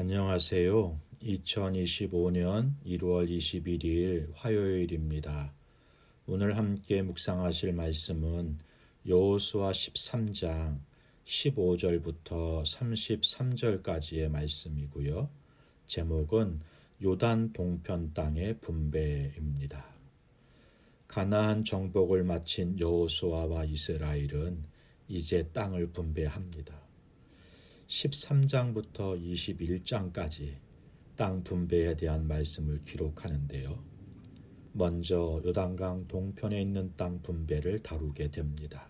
안녕하세요. 2025년 1월 21일 화요일입니다. 오늘 함께 묵상하실 말씀은 여호수아 13장 15절부터 33절까지의 말씀이고요. 제목은 요단 동편 땅의 분배입니다. 가나안 정복을 마친 여호수아와 이스라엘은 이제 땅을 분배합니다. 13장부터 21장까지 땅 분배에 대한 말씀을 기록하는데요. 먼저 요단강 동편에 있는 땅 분배를 다루게 됩니다.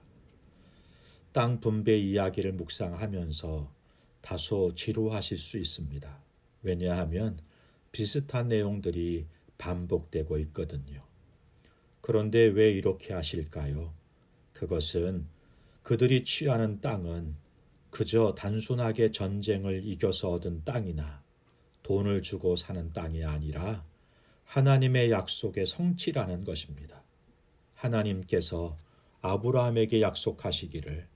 땅 분배 이야기를 묵상하면서 다소 지루하실 수 있습니다. 왜냐하면 비슷한 내용들이 반복되고 있거든요. 그런데 왜 이렇게 하실까요? 그것은 그들이 취하는 땅은 그저 단순하게 전쟁을 이겨서 얻은 땅이나 돈을 주고 사는 땅이 아니라 하나님의 약속의 성취라는 것입니다. 하나님께서 아브라함에게 약속하시기를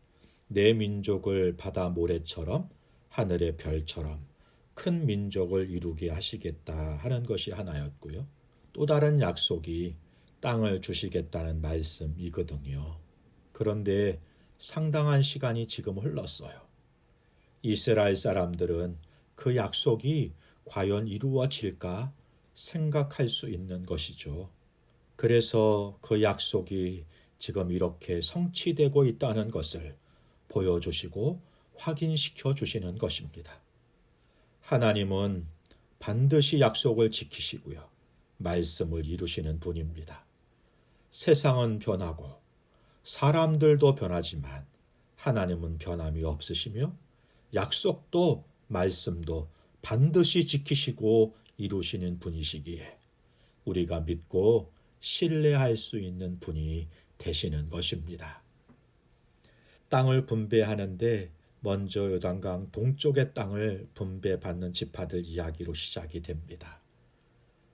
내 민족을 바다 모래처럼 하늘의 별처럼 큰 민족을 이루게 하시겠다 하는 것이 하나였고요. 또 다른 약속이 땅을 주시겠다는 말씀이거든요. 그런데 상당한 시간이 지금 흘렀어요. 이스라엘 사람들은 그 약속이 과연 이루어질까 생각할 수 있는 것이죠. 그래서 그 약속이 지금 이렇게 성취되고 있다는 것을 보여주시고 확인시켜 주시는 것입니다. 하나님은 반드시 약속을 지키시고요. 말씀을 이루시는 분입니다. 세상은 변하고 사람들도 변하지만 하나님은 변함이 없으시며 약속도 말씀도 반드시 지키시고 이루시는 분이시기에 우리가 믿고 신뢰할 수 있는 분이 되시는 것입니다. 땅을 분배하는데 먼저 요단강 동쪽의 땅을 분배받는 지파들 이야기로 시작이 됩니다.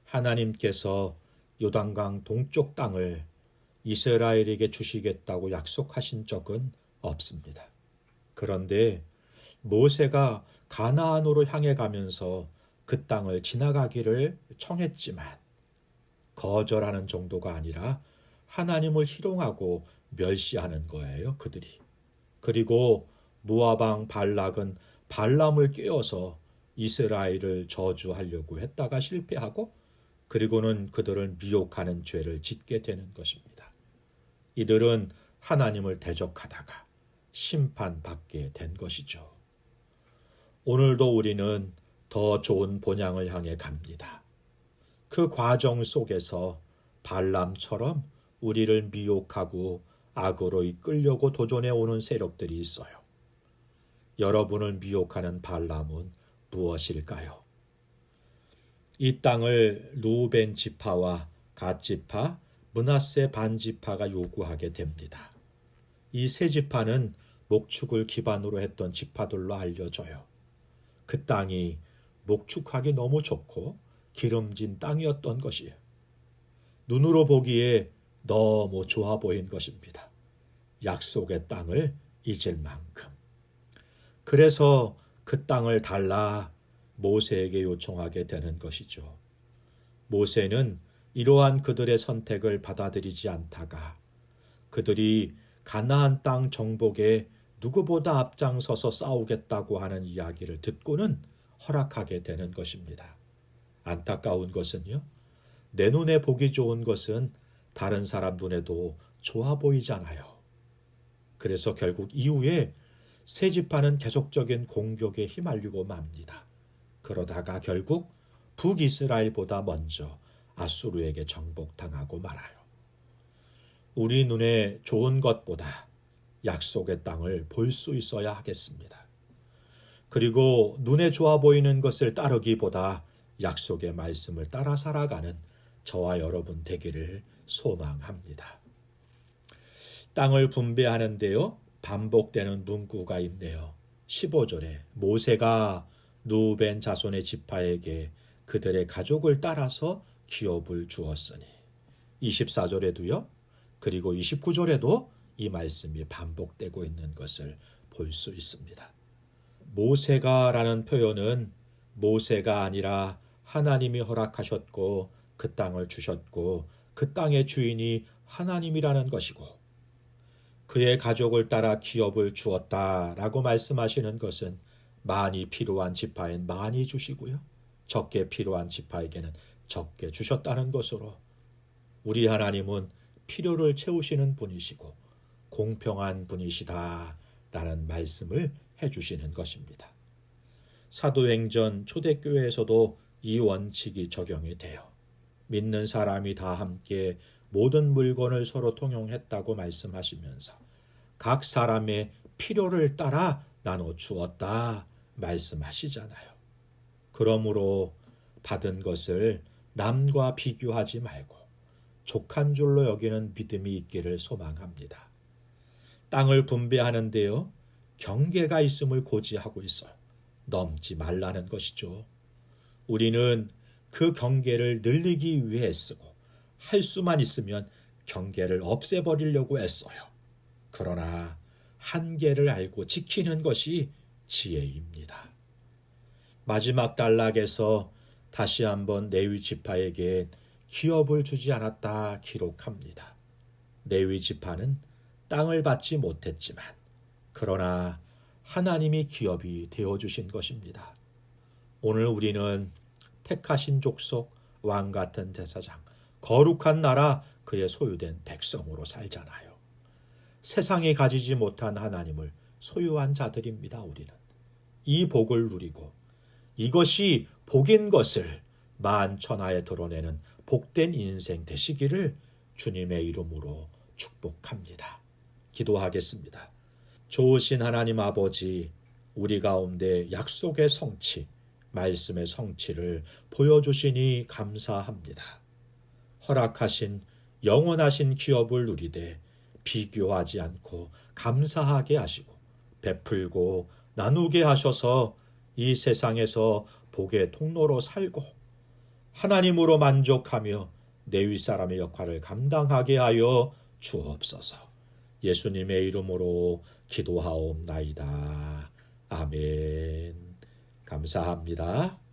하나님께서 요단강 동쪽 땅을 이스라엘에게 주시겠다고 약속하신 적은 없습니다. 그런데 모세가 가나안으로 향해 가면서 그 땅을 지나가기를 청했지만 거절하는 정도가 아니라 하나님을 희롱하고 멸시하는 거예요, 그들이. 그리고 무아방 발락은 발람을 깨어서 이스라엘을 저주하려고 했다가 실패하고 그리고는 그들을 미혹하는 죄를 짓게 되는 것입니다. 이들은 하나님을 대적하다가 심판받게 된 것이죠. 오늘도 우리는 더 좋은 본향을 향해 갑니다. 그 과정 속에서 발람처럼 우리를 미혹하고 악으로 이끌려고 도전해 오는 세력들이 있어요. 여러분을 미혹하는 발람은 무엇일까요? 이 땅을 루벤 지파와 갓 지파, 문하세 반 지파가 요구하게 됩니다. 이 세 지파는 목축을 기반으로 했던 지파들로 알려져요. 그 땅이 목축하기 너무 좋고 기름진 땅이었던 것이에요. 눈으로 보기에 너무 좋아 보인 것입니다. 약속의 땅을 잊을 만큼. 그래서 그 땅을 달라 모세에게 요청하게 되는 것이죠. 모세는 이러한 그들의 선택을 받아들이지 않다가 그들이 가나안 땅 정복에 누구보다 앞장서서 싸우겠다고 하는 이야기를 듣고는 허락하게 되는 것입니다. 안타까운 것은요. 내 눈에 보기 좋은 것은 다른 사람 눈에도 좋아 보이잖아요. 그래서 결국 이후에 새 지파는 계속적인 공격에 휘말리고 맙니다. 그러다가 결국 북이스라엘보다 먼저 아수르에게 정복당하고 말아요. 우리 눈에 좋은 것보다 약속의 땅을 볼 수 있어야 하겠습니다. 그리고 눈에 좋아 보이는 것을 따르기보다 약속의 말씀을 따라 살아가는 저와 여러분 되기를 소망합니다. 땅을 분배하는데요. 반복되는 문구가 있네요. 15절에 모세가 누벤 자손의 지파에게 그들의 가족을 따라서 기업을 주었으니 24절에도요. 그리고 29절에도 이 말씀이 반복되고 있는 것을 볼 수 있습니다. 모세가라는 표현은 모세가 아니라 하나님이 허락하셨고 그 땅을 주셨고 그 땅의 주인이 하나님이라는 것이고 그의 가족을 따라 기업을 주었다라고 말씀하시는 것은 많이 필요한 지파엔 많이 주시고요. 적게 필요한 지파에게는 적게 주셨다는 것으로 우리 하나님은 필요를 채우시는 분이시고 공평한 분이시다라는 말씀을 해주시는 것입니다. 사도행전 초대교회에서도 이 원칙이 적용이 돼요. 믿는 사람이 다 함께 모든 물건을 서로 통용했다고 말씀하시면서 각 사람의 필요를 따라 나눠 주었다 말씀하시잖아요. 그러므로 받은 것을 남과 비교하지 말고 족한 줄로 여기는 믿음이 있기를 소망합니다. 땅을 분배하는데요. 경계가 있음을 고지하고 있어요. 넘지 말라는 것이죠. 우리는 그 경계를 늘리기 위해 쓰고 할 수만 있으면 경계를 없애버리려고 애써요. 그러나 한계를 알고 지키는 것이 지혜입니다. 마지막 단락에서 다시 한번 내위 지파에게 기업을 주지 않았다 기록합니다. 내위 지파는 땅을 받지 못했지만 그러나 하나님이 기업이 되어 주신 것입니다. 오늘 우리는 택하신 족속 왕 같은 제사장 거룩한 나라 그의 소유된 백성으로 살잖아요. 세상에 가지지 못한 하나님을 소유한 자들입니다. 우리는 이 복을 누리고 이것이 복인 것을 만천하에 드러내는 복된 인생 되시기를 주님의 이름으로 축복합니다. 기도하겠습니다. 좋으신 하나님 아버지, 우리 가운데 약속의 성취, 말씀의 성취를 보여주시니 감사합니다. 허락하신 영원하신 기업을 누리되 비교하지 않고 감사하게 하시고 베풀고 나누게 하셔서 이 세상에서 복의 통로로 살고 하나님으로 만족하며 내 윗사람의 역할을 감당하게 하여 주옵소서. 예수님의 이름으로 기도하옵나이다. 아멘. 감사합니다.